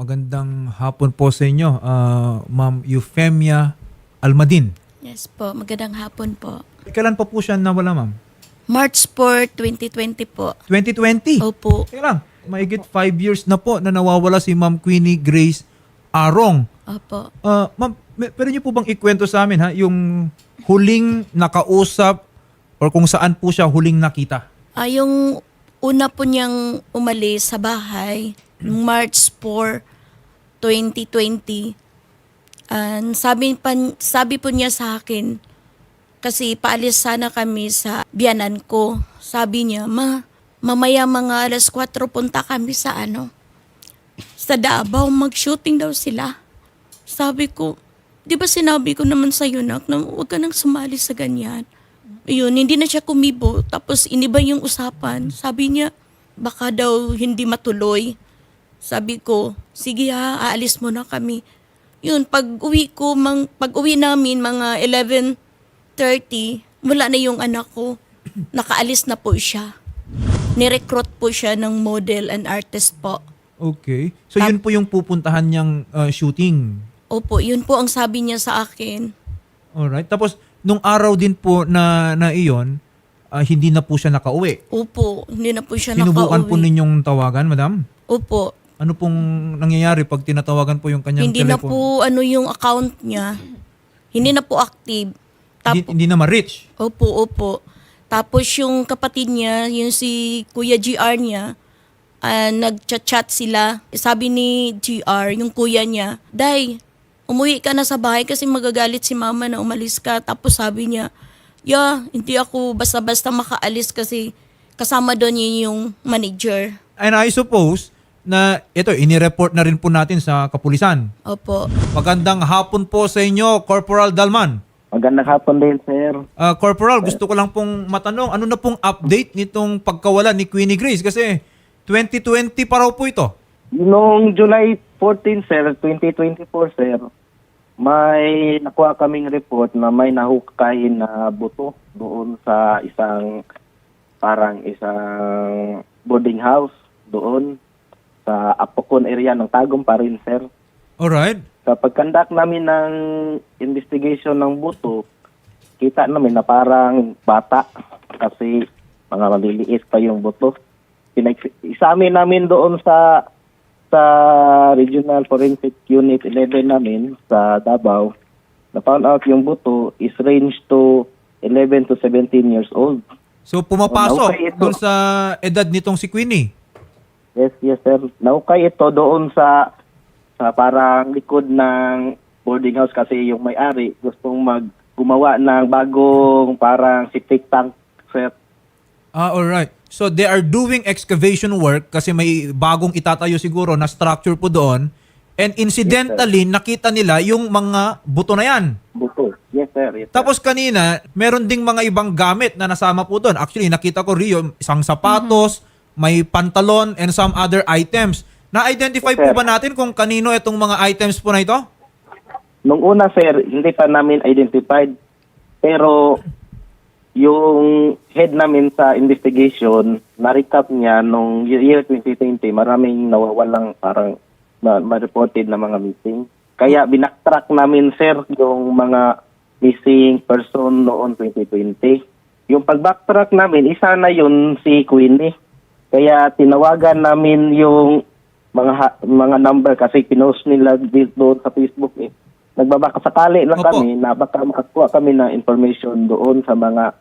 Magandang hapon po sa inyo, ah, Ma'am Euphemia Almadin. Yes po, magandang hapon po. Kailan pa po siya nawala, ma'am? March 4, 2020 po. 2020? Opo. Teka lang, mahigit five years na po na nawawala si Ma'am Queenie Grace Arong. Opo. Ah, ma'am, pwede niyo po bang ikwento sa amin ha, yung huling nakausap or kung saan po siya huling nakita? Ah, yung una po niyang umalis sa bahay, March 4, 2020, an sabi, pa, sabi po niya sa akin, kasi paalis sana kami sa biyanan ko. Sabi niya, ma, mamaya mga alas 4 punta kami sa ano, sa Davao, mag-shooting daw sila. Sabi ko, di ba sinabi ko naman sa nak na huwag ka nang sumali sa ganyan. Yun, hindi na siya kumibo. Tapos iniba yung usapan. Sabi niya, baka daw hindi matuloy. Sabi ko, sige ha, aalis mo na kami. Yun, pag uwi ko, mang, pag uwi namin, mga 11.30, wala na yung anak ko. Nakaalis na po siya. Nirecruit po siya ng model and artist po. Okay. So yun po yung pupuntahan niyang ah, shooting. Opo, yun po ang sabi niya sa akin. Alright. Tapos, nung araw din po na, na iyon, ah, hindi na po siya nakauwi. Opo, hindi na po siya Sinubukan po nakauwi. ninyong tawagan, madam? Opo, Ano pong nangyayari pag tinatawagan po yung kanyang hindi na telepono? po ano yung account niya. Hindi na po active. hindi, Tapo, hindi na ma-reach. opo, opo. Tapos yung kapatid niya, yung si Kuya GR niya, ah, nagchat-chat sila. Sabi ni GR, yung kuya niya, Day, umuwi ka na sa bahay kasi magagalit si mama na umalis ka. Tapos sabi niya, Yeah, hindi ako basta-basta makaalis kasi kasama doon yun yung manager. And I suppose na ito, inireport na rin po natin sa kapulisan. Opo. Magandang hapon po sa inyo, Corporal Dalman. Magandang hapon din, sir. Ah, Corporal, gusto ko lang pong matanong, ano na pong update nitong pagkawala ni Queenie Grace? Kasi 2020 pa raw po ito. Noong July 14, sir, 2024, sir, may nakuha kaming report na may nahukay na buto doon sa isang parang isang boarding house doon sa Apocon area ng Tagum pa rin, sir. Alright. Sa pagkandak namin ng investigation ng buto, kita namin na parang bata kasi mga maliliit pa yung buto. Pinag- isamin namin doon sa sa Regional Forensic Unit 11 namin sa Davao, na found out yung buto is range to 11 to 17 years old. So pumapasok okay, ito. doon sa edad nitong si Queenie. Yes, yes, sir. Naukay ito doon sa sa parang likod ng boarding house kasi yung may-ari gustong mag gumawa ng bagong parang septic tank, sir. Ah, alright. So they are doing excavation work kasi may bagong itatayo siguro na structure po doon. And incidentally, nakita nila yung mga buto na yan. Buto. Yes, sir. Yes, sir. Tapos kanina, meron ding mga ibang gamit na nasama po doon. Actually, nakita ko Rio, isang sapatos, may pantalon, and some other items. Na-identify po ba natin kung kanino itong mga items po na ito? Nung una, sir, hindi pa namin identified. Pero yung head namin sa investigation, na-recap niya nung year 2020, maraming nawawalang parang ma- ma-reported na mga missing. Kaya binaktrack namin, sir, yung mga missing person noon 2020. Yung pag-backtrack namin, isa na yun si Queenie. Kaya tinawagan namin yung mga ha- mga number kasi pinost nila doon sa Facebook eh. Nagbabaka sakali lang Opo. kami na baka makakuha kami ng information doon sa mga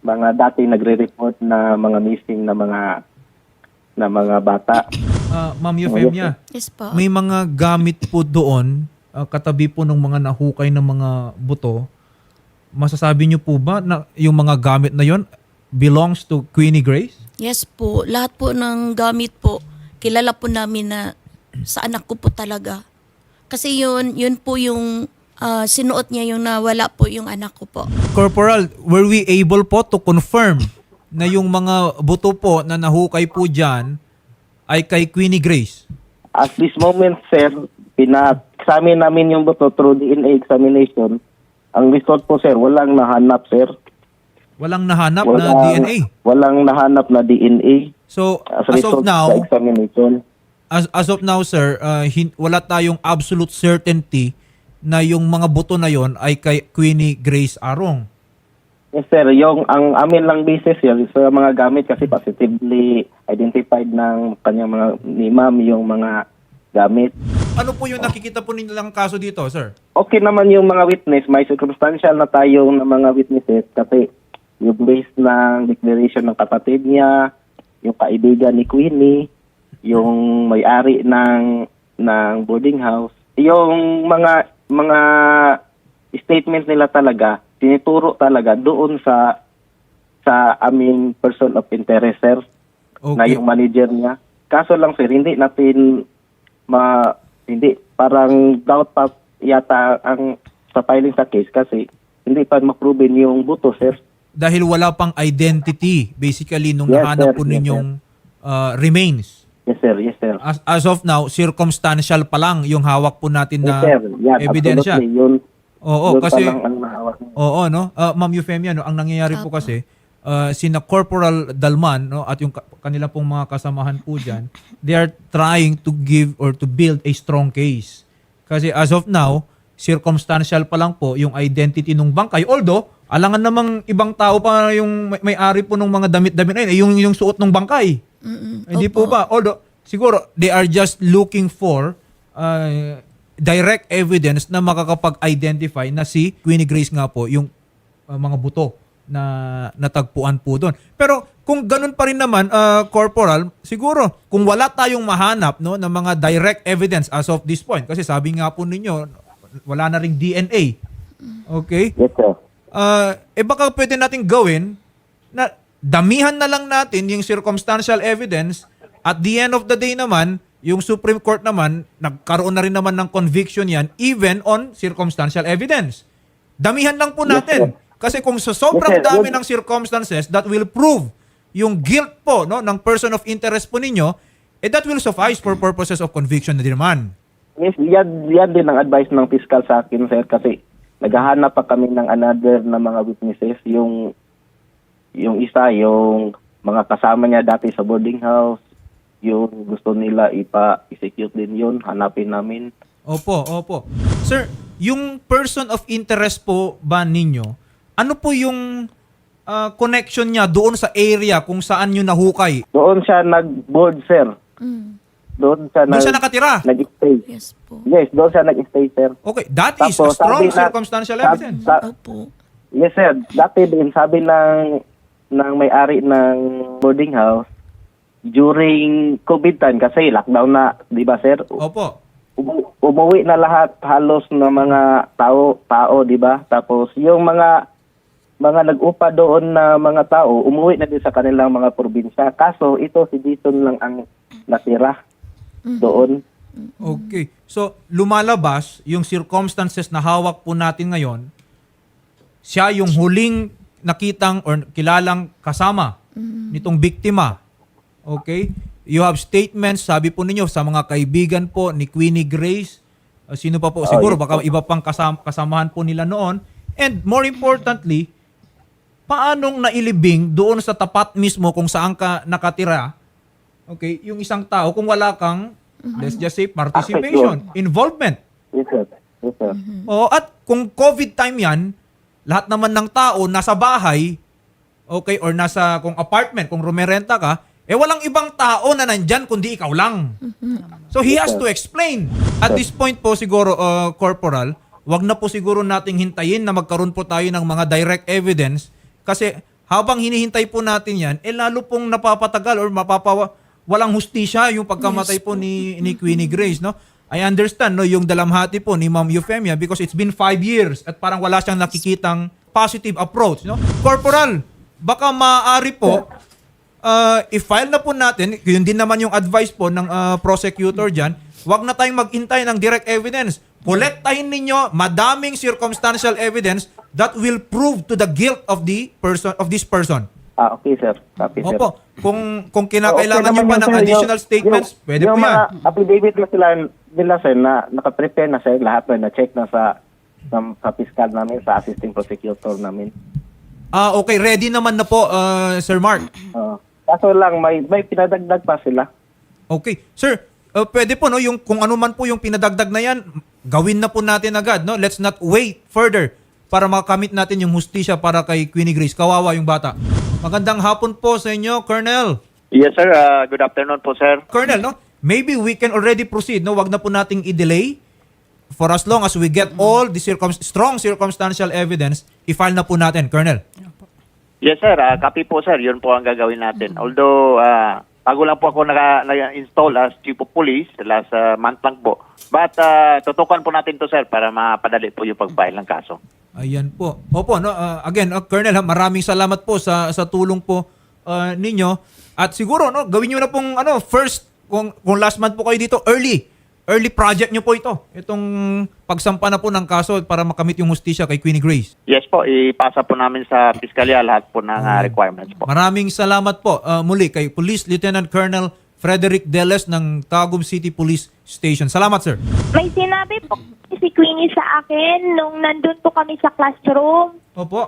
mga dati nagre-report na mga missing na mga na mga bata. Ah, Ma'am Euphemia, Yes po. may mga gamit po doon, ah, katabi po ng mga nahukay ng mga buto. Masasabi niyo po ba na yung mga gamit na yon belongs to Queenie Grace? Yes po, lahat po ng gamit po, kilala po namin na sa anak ko po talaga. Kasi yun, yun po yung ah, sinuot niya yung nawala po yung anak ko po. Corporal, were we able po to confirm na yung mga buto po na nahukay po dyan ay kay Queenie Grace? At this moment, sir, pina-examine namin yung buto through DNA examination. Ang result po, sir, walang nahanap, sir. Walang nahanap na DNA. Walang nahanap na DNA So, as as of now, examination. as, as of now, sir, uh, hin- wala tayong absolute certainty na yung mga buto na yon ay kay Queenie Grace Arong. Yes sir, yung ang amin lang basis yun sa mga gamit kasi positively identified ng kanyang mga ni ma'am yung mga gamit. Ano po yung nakikita po nilang kaso dito, sir? Okay naman yung mga witness, may circumstantial na tayo ng mga witnesses kasi yung based ng declaration ng kapatid niya, yung kaibigan ni Queenie, yung may-ari ng ng boarding house, yung mga mga statement nila talaga, tinuturo talaga doon sa sa aming person of interest, sir, na Okay. yung manager niya. Kaso lang, sir, hindi natin ma hindi parang doubt pa yata ang sa filing sa case kasi hindi pa ma-proven yung buto, sir. Dahil wala pang identity, basically, nung Yes, nahanap sir. po Yes, ninyong uh, remains. Yes, sir. Yes, sir. As, as of now, circumstantial pa lang yung hawak po natin Yes, na sir. Yan, ebidensya. Yun, Oo, yun kasi... Oo, no? Uh, Ma'am Euphemia, no? ang nangyayari po kasi, uh, sina Corporal Dalman no? at yung ka- kanila pong mga kasamahan po dyan, they are trying to give or to build a strong case. Kasi as of now, circumstantial pa lang po yung identity ng bangkay. Although, alangan namang ibang tao pa yung may- may-ari po ng mga damit-damit na yun, eh, yung, yung suot ng bangkay. Mm-mm. Hindi po Opo. ba? Although, siguro, they are just looking for uh, direct evidence na makakapag-identify na si Queenie Grace nga po, yung uh, mga buto na natagpuan po doon. Pero kung ganun pa rin naman, uh, Corporal, siguro, kung wala tayong mahanap no, ng mga direct evidence as of this point, kasi sabi nga po ninyo, wala na ring DNA. Okay? Yes, sir. Uh, eh baka pwede natin gawin na damihan na lang natin yung circumstantial evidence. At the end of the day naman yung Supreme Court naman nagkaroon na rin naman ng conviction yan even on circumstantial evidence. Damihan lang po natin. kasi kung sa sobrang dami ng circumstances that will prove yung guilt po no ng person of interest po ninyo eh that will suffice for purposes of conviction na din naman. Yes, yan, yan din ang advice ng fiscal sa akin, sir, kasi naghahanap pa kami ng another na mga witnesses. Yung, yung isa, yung mga kasama niya dati sa boarding house, yung gusto nila ipa-execute din yun, hanapin namin. Opo, opo. Sir, yung person of interest po ba ninyo, ano po yung ah, connection niya doon sa area kung saan nyo nahukay? Doon siya nag-board, sir. Mm. Doon siya, Doon nag- siya nakatira? nag-stay. Yes po. Yes, doon siya nag-stay, sir. Okay, that is a Tapos, strong sabi na- circumstantial sab- evidence. sa- Opo. Yes, sir. Dati din, sabi ng, ng may-ari ng boarding house, during COVID time, kasi lockdown na, di ba, sir? Opo. Umu- umuwi na lahat halos ng mga tao, tao, di ba? Tapos yung mga mga nag-upa doon na mga tao, umuwi na din sa kanilang mga probinsya. Kaso ito si Dison lang ang natira doon. Okay. So, lumalabas yung circumstances na hawak po natin ngayon, siya yung huling nakitang or kilalang kasama nitong biktima. Okay? You have statements, sabi po ninyo, sa mga kaibigan po ni Queenie Grace, uh, sino pa po, Oh, siguro yes baka iba pang kasam- kasamahan po nila noon. And more importantly, paanong nailibing doon sa tapat mismo kung saan ka nakatira, okay, yung isang tao kung wala kang, let's just say, participation, involvement. Yes, sir. Yes, sir. Oo, at kung COVID time yan, lahat naman ng tao nasa bahay, okay, or nasa kung apartment, kung rumerenta ka, eh walang ibang tao na nandyan kundi ikaw lang. So he has to explain. At this point po siguro, uh, Corporal, wag na po siguro nating hintayin na magkaroon po tayo ng mga direct evidence kasi habang hinihintay po natin yan, eh lalo pong napapatagal or mapapawa, walang hustisya yung pagkamatay po ni, ni Queenie Grace, no? I understand, no, yung dalamhati po ni Ma'am Euphemia because it's been five years at parang wala siyang nakikitang positive approach, no? Corporal, baka maaari po, uh, i-file na po natin, yun din naman yung advice po ng uh, prosecutor dyan, wag na tayong maghintay ng direct evidence. Kolektahin ninyo madaming circumstantial evidence that will prove to the guilt of the person of this person. Ah, okay, sir. Copy, sir. Opo, kung kung kinakailangan nyo pa ng sir. additional statements, yung, pwede yung po yan. mga affidavit na sila nila, sir, na nakaprepare na, sir, lahat na na-check na sa sa, sa fiscal namin, sa assisting prosecutor namin. Ah, okay, ready naman na po, uh, Sir Mark. Uh, kaso lang, may, may pinadagdag pa sila. Okay. Sir, uh, pwede po no yung kung ano man po yung pinadagdag na yan, gawin na po natin agad, no? Let's not wait further para makamit natin yung hustisya para kay Queenie Grace. Kawawa yung bata. Magandang hapon po sa inyo, Colonel. Yes, sir. Uh, good afternoon po, sir. Colonel, no? Maybe we can already proceed, no? Wag na po nating i-delay for as long as we get all the circum- strong circumstantial evidence, i-file na po natin, Colonel. Yes, sir. Uh, copy po, sir. Yun po ang gagawin natin. Although, uh, bago lang po ako naka, naka-install as chief of police last uh, month lang po. But, uh, tutukan po natin to, sir, para mapadali po yung pag-file ng kaso. Ayan po. Opo, no, uh, again, uh, Colonel, ha, maraming salamat po sa sa tulong po uh, ninyo. At siguro, no, gawin niyo na pong ano, first kung kung last month po kayo dito, early early project niyo po ito. Itong pagsampa na po ng kaso para makamit yung hustisya kay Queenie Grace. Yes po, ipasa po namin sa piskalya lahat po ng uh, requirements po. Maraming salamat po uh, muli kay Police Lieutenant Colonel Frederick Deles ng Tagum City Police Station. Salamat, sir. May sinabi po si Queenie sa akin nung nandun po kami sa classroom. Opo.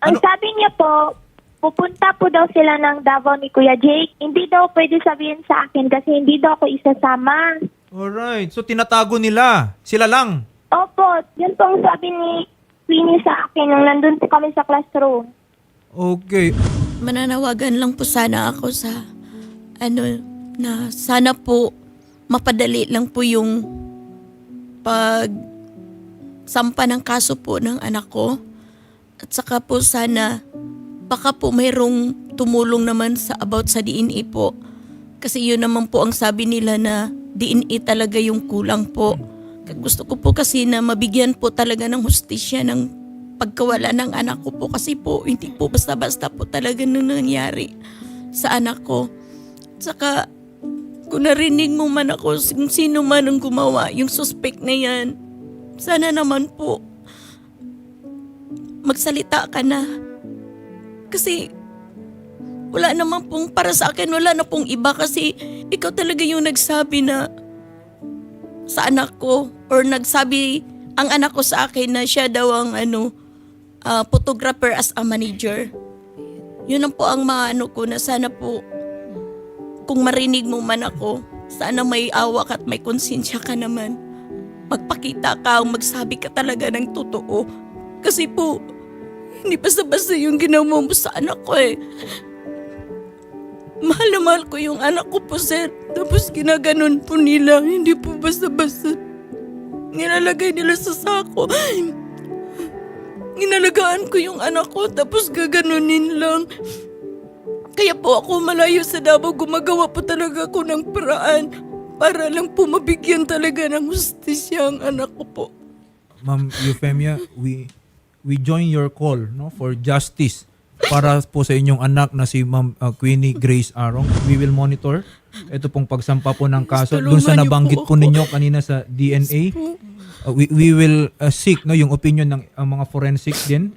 Ang Ano? sabi niya po, pupunta po daw sila ng Davao ni Kuya Jake. Hindi daw pwede sabihin sa akin kasi hindi daw ako isasama. Alright. So, tinatago nila. Sila lang. Opo, yun po ang sabi ni Queenie sa akin nung nandun po kami sa classroom. Okay. mananawagan lang po sana ako sa ano na sana po mapadali lang po yung pag sampa ng kaso po ng anak ko at saka po sana baka po mayroong tumulong naman sa about sa DNA po kasi yun naman po ang sabi nila na DNA talaga yung kulang po. Gusto ko po kasi na mabigyan po talaga ng hustisya ng pagkawala ng anak ko po kasi po hindi po basta-basta po talaga nung nangyari sa anak ko. Saka kung narinig mo man ako sino man ang gumawa yung suspect na yan, sana naman po magsalita ka na. Kasi wala naman pong para sa akin, wala na pong iba kasi ikaw talaga yung nagsabi na sa anak ko or nagsabi ang anak ko sa akin na siya daw ang ano ah, photographer as a manager. Yun ang po ang mga ano ko na sana po kung marinig mo man ako, sana may awa ka at may konsensya ka naman. Magpakita ka, magsabi ka talaga ng totoo. Kasi po, hindi basta-basta yung ginawa mo sa anak ko eh. Mahal na mahal ko yung anak ko po, sir. Tapos ginaganon po nila. Hindi po basta-basta. Nilalagay nila sa sako. Inalagaan ko yung anak ko tapos gaganunin lang. Kaya po ako malayo sa Davao, gumagawa po talaga ako ng paraan para lang po mabigyan talaga ng hustisya ang anak ko po. Ma'am Euphemia, we we join your call no for justice para po sa inyong anak na si Ma'am uh, Queenie Grace Arong. We will monitor ito pong pagsampa po ng kaso doon sa nabanggit po po ninyo kanina sa DNA. Uh, we, we will uh, seek no yung opinion ng uh, mga forensics din.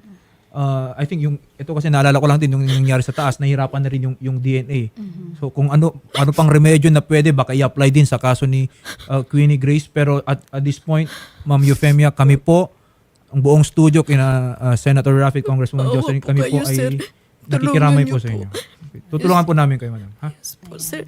Uh, I think yung ito kasi naalala ko lang din yung nangyari sa taas, nahirapan na rin yung yung DNA. So kung ano ano pang remedyo na pwede baka i-apply din sa kaso ni uh, Queenie Grace pero at, at this point Ma'am Euphemia kami po ang buong studio kina uh, Senator Rafi Congresswoman Oo Jocelyn kami po kayo, ay nakikiramay po sa inyo. Tutulungan po namin kayo madam. Ha? Yes po, sir.